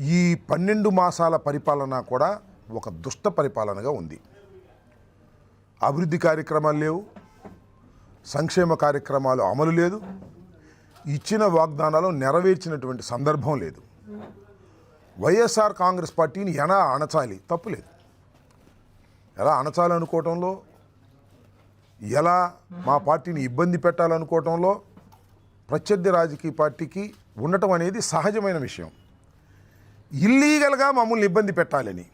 ఈ పన్నెండు మాసాల పరిపాలన కూడా ఒక దుష్ట పరిపాలనగా ఉంది. అభివృద్ధి కార్యక్రమాలు లేవు సంక్షేమ కార్యక్రమాలు అమలు లేదు ఇచ్చిన వాగ్దానాలు నెరవేర్చినటువంటి సందర్భం లేదు. వైఎస్ఆర్ కాంగ్రెస్ పార్టీని ఎలా అణచాలి? తప్పులేదు ఎలా అణచాలనుకోవటంలో? ఎలా మా పార్టీని ఇబ్బంది పెట్టాలనుకోవటంలో? ప్రత్యర్థి రాజకీయ పార్టీకి ఉండటం అనేది సహజమైన విషయం. ఇల్లీగల్గా మమ్మల్ని ఇబ్బంది పెట్టాలని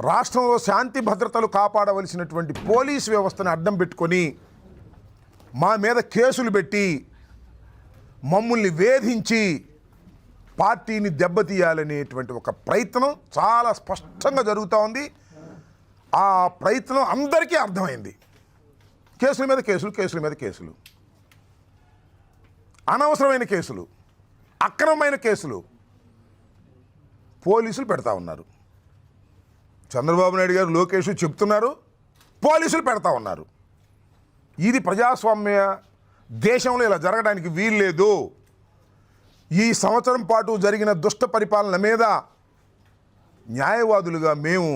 రాష్ట్రంలో శాంతి భద్రతలు కాపాడవలసినటువంటి పోలీస్ వ్యవస్థను అడ్డం పెట్టుకొని మా మీద కేసులు పెట్టి మమ్మల్ని వేధించి పార్టీని దెబ్బతీయాలనేటువంటి ఒక ప్రయత్నం చాలా స్పష్టంగా జరుగుతూ ఉంది. ఆ ప్రయత్నం అందరికీ అర్థమైంది. కేసుల మీద కేసులు కేసుల మీద కేసులు. అనవసరమైన కేసులు అక్రమమైన కేసులు. పోలీసులు పెడతా ఉన్నారు. చంద్రబాబు నాయుడు గారు లోకేష్ చెప్తున్నారు పోలీసులు పెడతా ఉన్నారు. ఇది ప్రజాస్వామ్య దేశంలో ఇలా జరగడానికి వీల్లేదు ఈ సంవత్సరం పాటు జరిగిన దుష్ట పరిపాలన మీద న్యాయవాదులుగా మేము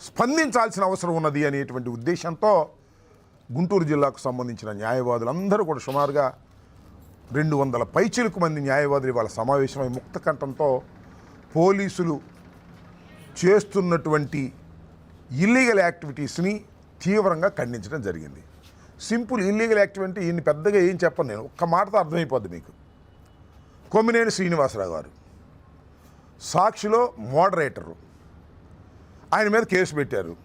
స్పందించాల్సిన అవసరం ఉన్నది అనేటువంటి ఉద్దేశంతో గుంటూరు జిల్లాకు సంబంధించిన న్యాయవాదులందరూ కూడా సుమారుగా రెండు వందల పైచిలకు మంది న్యాయవాదులు ఇవాళ సమావేశమై ముక్త కంఠంతో పోలీసులు చేస్తున్నటువంటి ఇల్లీగల్ యాక్టివిటీస్ని తీవ్రంగా ఖండించడం జరిగింది. సింపుల్ ఇల్లీగల్ యాక్టివిటీ ఈయన పెద్దగా ఏం చెప్పను నేను. ఒక్క మాటతో అర్థమైపోద్ది మీకు. కొమ్మినేని శ్రీనివాసరావు గారు సాక్షిలో మోడరేటరు. ఆయన మీద కేసు పెట్టారు.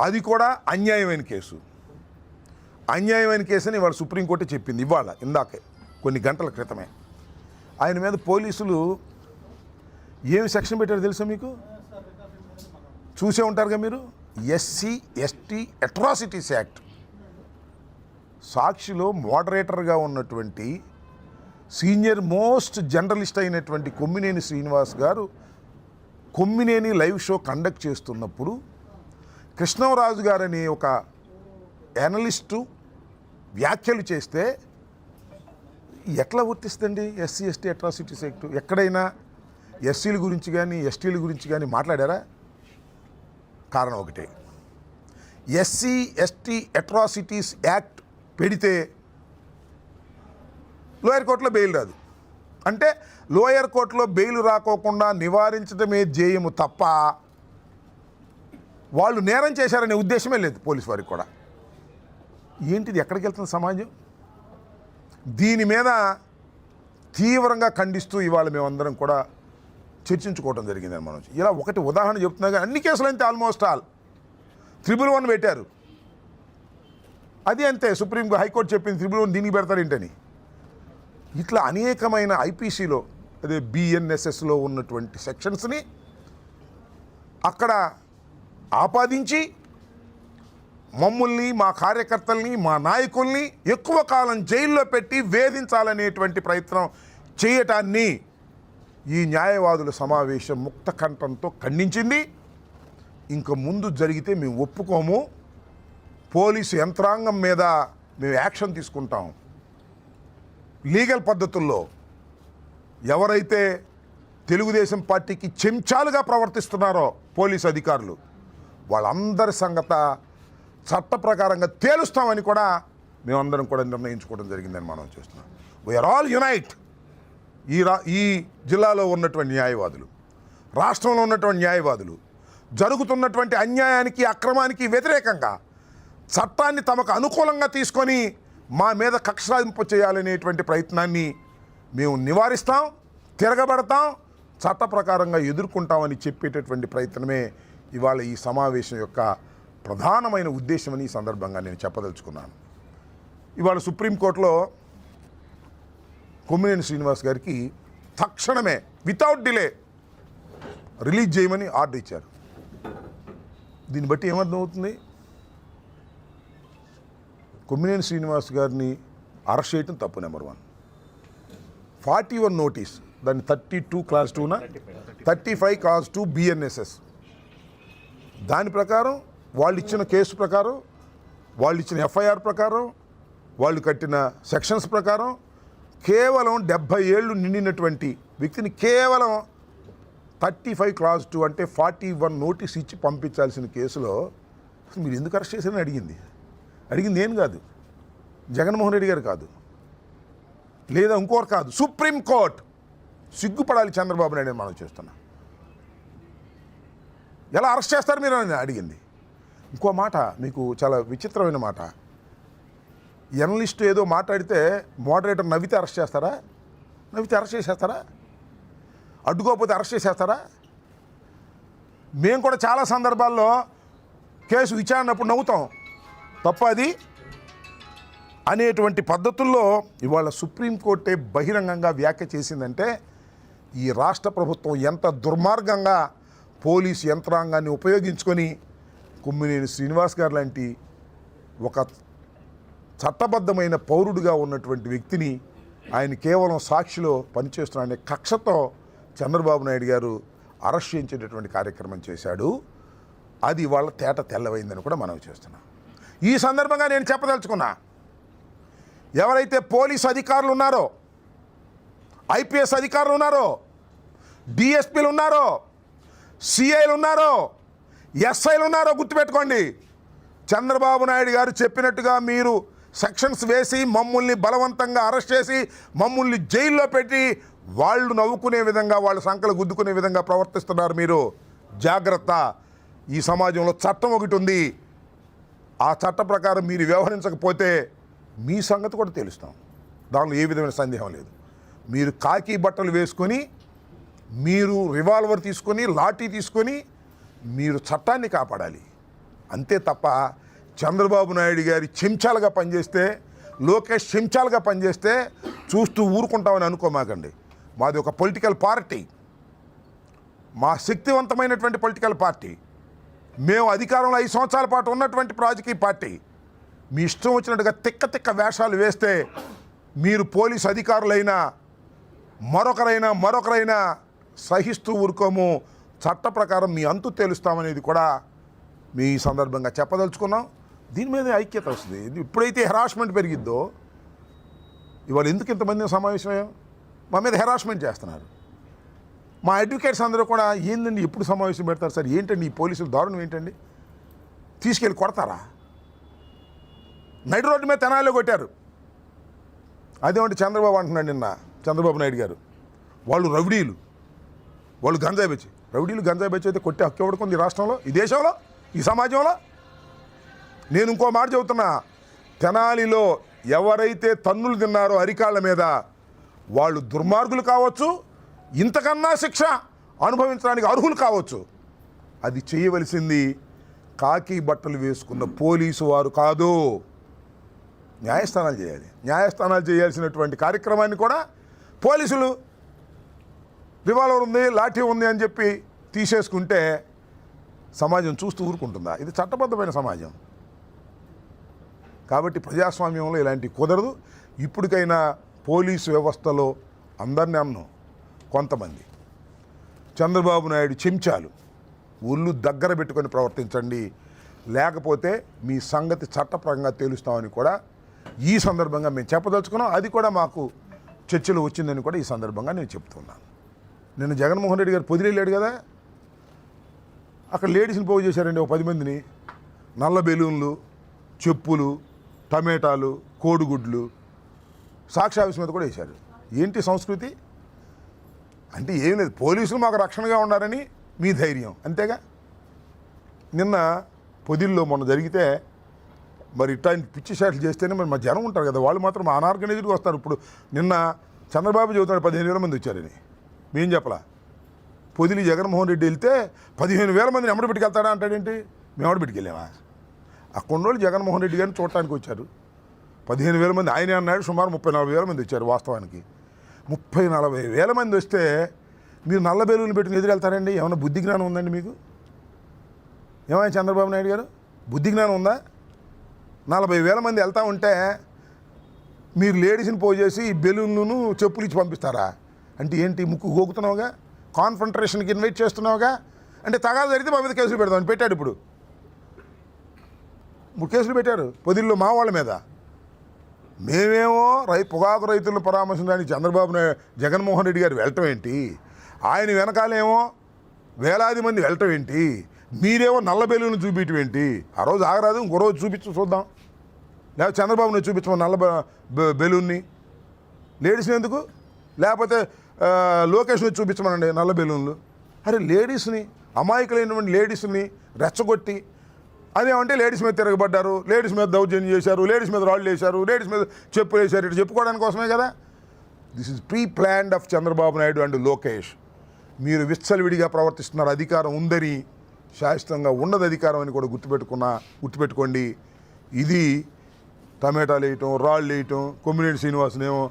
అది కూడా అన్యాయమైన కేసు. అన్యాయమైన కేసు అని ఇవాళ సుప్రీంకోర్టు చెప్పింది ఇవాళ ఇందాకే కొన్ని గంటల క్రితమే. ఆయన మీద పోలీసులు ఏమి సెక్షన్ పెట్టారో తెలుసా మీకు? చూసే ఉంటారుగా మీరు? ఎస్సీ ఎస్టీ అట్రాసిటీస్ యాక్ట్ సాక్షిలో మోడరేటర్గా ఉన్నటువంటి సీనియర్ మోస్ట్ జర్నలిస్ట్ అయినటువంటి కొమ్మినేని శ్రీనివాస్ గారు కొమ్మినేని లైవ్ షో కండక్ట్ చేస్తున్నప్పుడు కృష్ణరాజు గారని ఒక యానలిస్టు వ్యాఖ్యలు చేస్తే ఎట్లా వర్తిస్తుందండి ఎస్సీ ఎస్టీ అట్రాసిటీస్ యాక్ట్ ఎక్కడైనా ఎస్సీల గురించి కానీ ఎస్టీల గురించి కానీ మాట్లాడారా? కారణం ఒకటే. ఎస్సీ ఎస్టీ అట్రాసిటీస్ యాక్ట్ పెడితే లోయర్ కోర్టులో బెయిల్ రాదు. అంటే లోయర్ కోర్టులో బెయిల్ రాకోకుండా నివారించడమే ధ్యేయము తప్ప వాళ్ళు నేరం చేశారనే ఉద్దేశమే లేదు పోలీసు వారికి కూడా. ఏంటిది ఎక్కడికి వెళ్తుంది సమాజం? దీని మీద తీవ్రంగా ఖండిస్తూ ఇవాళ మేమందరం కూడా చర్చించుకోవడం జరిగిందని మనం ఇలా ఒకటి ఉదాహరణ చెప్తున్నా కానీ అన్ని కేసులు అంతే ఆల్మోస్ట్ ఆల్ త్రిబుల్ వన్ పెట్టారు. అది అంతే సుప్రీం హైకోర్టు చెప్పింది త్రిబుల్ వన్ దీనికి పెడతారేంటని. ఇట్లా అనేకమైన ఐపీసీలో అదే బిఎన్ఎస్ఎస్లో ఉన్నటువంటి సెక్షన్స్ని అక్కడ ఆపాదించి మమ్మల్ని మా కార్యకర్తల్ని మా నాయకుల్ని ఎక్కువ కాలం జైల్లో పెట్టి వేధించాలనేటువంటి ప్రయత్నం చేయటాన్ని ఈ న్యాయవాదుల సమావేశం ముక్త కంఠంతో ఖండించింది. ఇంక ముందు జరిగితే మేము ఒప్పుకోము. పోలీసు యంత్రాంగం మీద మేము యాక్షన్ తీసుకుంటాం. లీగల్ పద్ధతుల్లో ఎవరైతే తెలుగుదేశం పార్టీకి చెంచాలుగా ప్రవర్తిస్తున్నారో పోలీసు అధికారులు వాళ్ళందరి సంగత చట్ట ప్రకారంగా తేలుస్తామని కూడా మేమందరం కూడా నిర్ణయించుకోవడం జరిగిందని మనం చేస్తున్నాం. వీఆర్ ఆల్ యునైట్ ఈ రా ఈ జిల్లాలో ఉన్నటువంటి న్యాయవాదులు రాష్ట్రంలో ఉన్నటువంటి న్యాయవాదులు జరుగుతున్నటువంటి అన్యాయానికి అక్రమానికి వ్యతిరేకంగా చట్టాన్ని తమకు అనుకూలంగా తీసుకొని మా మీద కక్షలాదింపు చేయాలనేటువంటి ప్రయత్నాన్ని మేము నివారిస్తాం తిరగబడతాం చట్ట ప్రకారంగా ఎదుర్కొంటామని చెప్పేటటువంటి ప్రయత్నమే ఇవాళ ఈ సమావేశం యొక్క ప్రధానమైన ఉద్దేశమని ఈ సందర్భంగా నేను చెప్పదలుచుకున్నాను. ఇవాళ సుప్రీంకోర్టులో కొమ్మినేని శ్రీనివాస్ గారికి తక్షణమే వితౌట్ డిలే రిలీజ్ చేయమని ఆర్డర్ ఇచ్చారు. దీన్ని బట్టి ఏమర్థమవుతుంది? కొమ్మినేని శ్రీనివాస్ గారిని అరెస్ట్ చేయటం తప్పు number one forty one notice దాన్ని thirty two clause టూనా thirty five clause two BNSS దాని ప్రకారం వాళ్ళు ఇచ్చిన కేసు ప్రకారం వాళ్ళు ఇచ్చిన ఎఫ్ఐఆర్ ప్రకారం వాళ్ళు కట్టిన సెక్షన్స్ ప్రకారం కేవలం డెబ్భై ఏళ్ళు నిండినటువంటి వ్యక్తిని కేవలం థర్టీ ఫైవ్ క్లాస్ టూ అంటే ఫార్టీ వన్ నోటీస్ ఇచ్చి పంపించాల్సిన కేసులో మీరు ఎందుకు అరెస్ట్ చేశారని అడిగింది. అడిగింది నేను కాదు. జగన్మోహన్ రెడ్డి గారు కాదు. లేదా ఇంకోరు కాదు. సుప్రీం కోర్ట్ సిగ్గుపడాలి చంద్రబాబు నాయుడు అని మనం చేస్తున్నా. ఎలా అరెస్ట్ చేస్తారు మీరు అని అడిగింది. ఇంకో మాట మీకు చాలా విచిత్రమైన మాట. ఎనలిస్ట్ ఏదో మాట్లాడితే మోడరేటర్ నవ్వితే అరెస్ట్ చేస్తారా? నవ్వితే అరెస్ట్ చేసేస్తారా? అడ్డుకోకపోతే అరెస్ట్ చేసేస్తారా? మేము కూడా చాలా సందర్భాల్లో కేసు విచారణప్పుడు నవ్వుతాం. తప్ప అది అనేటువంటి పద్ధతుల్లో ఇవాళ సుప్రీంకోర్టే బహిరంగంగా వ్యాఖ్య చేసిందంటే ఈ రాష్ట్ర ప్రభుత్వం ఎంత దుర్మార్గంగా పోలీస్ యంత్రాంగాన్ని ఉపయోగించుకొని కుమ్మినేని శ్రీనివాస్ గారు లాంటి ఒక చట్టబద్ధమైన పౌరుడిగా ఉన్నటువంటి వ్యక్తిని ఆయన కేవలం సాక్షిలో పనిచేస్తున్నాడనే కక్షతో చంద్రబాబు నాయుడు గారు అరెస్ట్ చేయించేటటువంటి కార్యక్రమం చేశాడు. అది వాళ్ళ తేట తెల్లవైందని కూడా మనం చేస్తున్నాం. ఈ సందర్భంగా నేను చెప్పదలుచుకున్నా ఎవరైతే పోలీస్ అధికారులు ఉన్నారో ఐపీఎస్ అధికారులు ఉన్నారో డిఎస్పీలు ఉన్నారో సిఐలు ఉన్నారో ఎస్ఐలు ఉన్నారో గుర్తుపెట్టుకోండి. చంద్రబాబు నాయుడు గారు చెప్పినట్టుగా మీరు సెక్షన్స్ వేసి మమ్మల్ని బలవంతంగా అరెస్ట్ చేసి మమ్మల్ని జైల్లో పెట్టి వాళ్ళు నవ్వుకునే విధంగా వాళ్ళ సంకలు గుద్దుకునే విధంగా ప్రవర్తిస్తున్నారు మీరు. జాగ్రత్త. ఈ సమాజంలో చట్టం ఒకటి ఉంది. ఆ చట్ట ప్రకారం మీరు వ్యవహరించకపోతే మీ సంగతి కూడా తెలుస్తాం. దానిలో ఏ విధమైన సందేహం లేదు. మీరు కాకి బట్టలు వేసుకొని మీరు రివాల్వర్ తీసుకొని లాఠీ తీసుకొని మీరు చట్టాన్ని కాపాడాలి. అంతే తప్ప చంద్రబాబు నాయుడు గారి చెంచాలుగా పనిచేస్తే లోకేష్ చెంచాలుగా పనిచేస్తే చూస్తూ ఊరుకుంటామని అనుకోమాకండి. మాది ఒక పొలిటికల్ పార్టీ. మా శక్తివంతమైనటువంటి పొలిటికల్ పార్టీ. మేము అధికారంలో ఐదు సంవత్సరాల పాటు ఉన్నటువంటి రాజకీయ పార్టీ. మీ ఇష్టం వచ్చినట్టుగా తిక్క తిక్క వేషాలు వేస్తే మీరు పోలీస్ అధికారులైనా మరొకరైనా మరొకరైనా సహిస్తూ ఊరుకోము. చట్ట ప్రకారం మీ అంతు తేలుస్తామనేది కూడా మీ సందర్భంగా చెప్పదలుచుకున్నాం. దీని మీద ఐక్యత వస్తుంది. ఇప్పుడైతే హెరాస్మెంట్ పెరిగిద్దో ఇవాళ ఎందుకు ఇంతమంది సమావేశమయ్యాం మా మీద హెరాస్మెంట్ చేస్తున్నారు. మా అడ్వకేట్స్ అందరూ కూడా ఏందండి ఎప్పుడు సమావేశం పెడతారు సార్? ఏంటండి ఈ పోలీసులు దారుణం ఏంటండి? తీసుకెళ్ళి కొడతారా? నైట్ రోడ్డు మీద తెనాలిలో కొట్టారు. అదేమంటే చంద్రబాబు అంటున్నాడు నిన్న చంద్రబాబు నాయుడు గారు. వాళ్ళు రౌడీలు. వాళ్ళు గంజాయి బెచ్చి. రౌడీలు గంజాయి బెచ్చి అయితే కొట్టే హక్కు ఎవడుకుంది ఈ రాష్ట్రంలో? ఈ దేశంలో? ఈ సమాజంలో? నేను ఇంకో మాట చెబుతున్నా. తెనాలిలో ఎవరైతే తన్నులు తిన్నారో అరికాళ్ళ మీద వాళ్ళు దుర్మార్గులు కావచ్చు ఇంతకన్నా శిక్ష అనుభవించడానికి అర్హులు కావచ్చు. అది చేయవలసింది కాకి బట్టలు వేసుకున్న పోలీసు వారు కాదు. న్యాయస్థానాలు చేయాలి. న్యాయస్థానాలు చేయాల్సినటువంటి కార్యక్రమాన్ని కూడా పోలీసులు రివాల్వర్ ఉంది లాఠీ ఉంది అని చెప్పి తీసేసుకుంటే సమాజం చూస్తూ ఊరుకుంటుందా? ఇది చట్టబద్ధమైన సమాజం. కాబట్టి ప్రజాస్వామ్యంలో ఇలాంటి కుదరదు. ఇప్పటికైనా పోలీసు వ్యవస్థలో అందరిని అన్నం. కొంతమంది. చంద్రబాబు నాయుడు చెంచాలు. ఒళ్ళు దగ్గర పెట్టుకొని ప్రవర్తించండి. లేకపోతే మీ సంగతి చట్టపరంగా తేలుస్తామని కూడా ఈ సందర్భంగా మేము చెప్పదలుచుకున్నాం. అది కూడా మాకు చర్చలు వచ్చిందని కూడా ఈ సందర్భంగా నేను చెప్తున్నాను. నిన్న జగన్మోహన్ రెడ్డి గారు పొదిలేడు కదా. అక్కడ లేడీస్ని పోగు చేశారండి ఒక పది మందిని. నల్ల బెలూన్లు చెప్పులు టమేటాలు కోడిగుడ్లు సాక్షావిష్ మీద కూడా వేశారు. ఏంటి సంస్కృతి? అంటే ఏం లేదు. పోలీసులు మాకు రక్షణగా ఉన్నారని మీ ధైర్యం. అంతేగా? నిన్న పొదిల్లో మొన్న జరిగితే మరి ఇట్లాంటి పిచ్చి షాట్లు చేస్తేనే మరి మా జనం ఉంటారు కదా. వాళ్ళు మాత్రం అనార్గనైజ్డ్గా వస్తారు. ఇప్పుడు నిన్న చంద్రబాబు చెబుతున్నాడు పదిహేను వేల మంది వచ్చారని. మేం చెప్పలా. పొదిలి జగన్మోహన్ రెడ్డి వెళ్తే పదిహేను వేల మందిని ఎమ్మడి పెట్టుకెళ్తాడా అంటాడేంటి? మేము ఎవడ పెట్టుకెళ్ళామా? ఆ కొండోళ్ళు జగన్మోహన్ రెడ్డి గారిని చూడటానికి వచ్చారు. పదిహేను వేల మంది ఆయనే అన్నాడు సుమారు ముప్పై నలభై వేల మంది వచ్చారు వాస్తవానికి. ముప్పై నలభై వేల మంది వస్తే మీరు నల్ల బెలూన్లు పెట్టుకుని ఎదురెళ్తారండి ఏమైనా బుద్ధి జ్ఞానం ఉందండి మీకు? ఏమైనా చంద్రబాబు నాయుడు గారు? బుద్ధి జ్ఞానం ఉందా? నలభై వేల మంది వెళ్తా ఉంటే మీరు లేడీస్ని పోజేసి చేసి బెలూన్లను చెప్పులు ఇచ్చి పంపిస్తారా? అంటే ఏంటి ముక్కు గోకుతున్నావుగా? కాన్ఫంట్రేషన్కి ఇన్వైట్ చేస్తున్నావుగా? అంటే తగాదు జరిగితే మా మీద కేసులు పెడదాం పెట్టాడు ఇప్పుడు. కేసులు పెట్టారు. పొదిల్లో మా వాళ్ళ మీద. మేమేమో రై పొగాకు రైతులను పరామర్శించడానికి చంద్రబాబు నాయుడు జగన్మోహన్ రెడ్డి గారు వెళ్ళటం ఏంటి? ఆయన వెనకాలేమో వేలాది మంది వెళ్ళటం ఏంటి? మీరేమో నల్ల బెలూన్లు చూపించడం ఏంటి? ఆ రోజు ఆగరాదు ఇంకో రోజు చూపించు చూద్దాం. లేకపోతే చంద్రబాబుని చూపించమని నల్ల బెలూన్ని. లేడీస్ని ఎందుకు? లేకపోతే లోకేష్ని చూపించమనండి నల్ల బెలూన్లు. అరే లేడీస్ని అమాయకులైనటువంటి లేడీస్ని రెచ్చగొట్టి అదేమంటే లేడీస్ మీద తిరగబడ్డారు లేడీస్ మీద దౌర్జన్యం చేశారు లేడీస్ మీద రాళ్ళు వేశారు లేడీస్ మీద చెప్పులు వేశారు ఇటు చెప్పుకోవడానికి కోసమే కదా? This is pre planned of Chandrababu Naidu and Lokesh. మీరు విచ్చలవిడిగా ప్రవర్తిస్తున్నారు అధికారం ఉందని శాశ్వతంగా ఉండదు అధికారం అని కూడా గుర్తుపెట్టుకున్నా గుర్తుపెట్టుకోండి. ఇది టమాటాలు వేయటం రాళ్ళు వేయటం కొమ్మినేటి శ్రీనివాసనేమో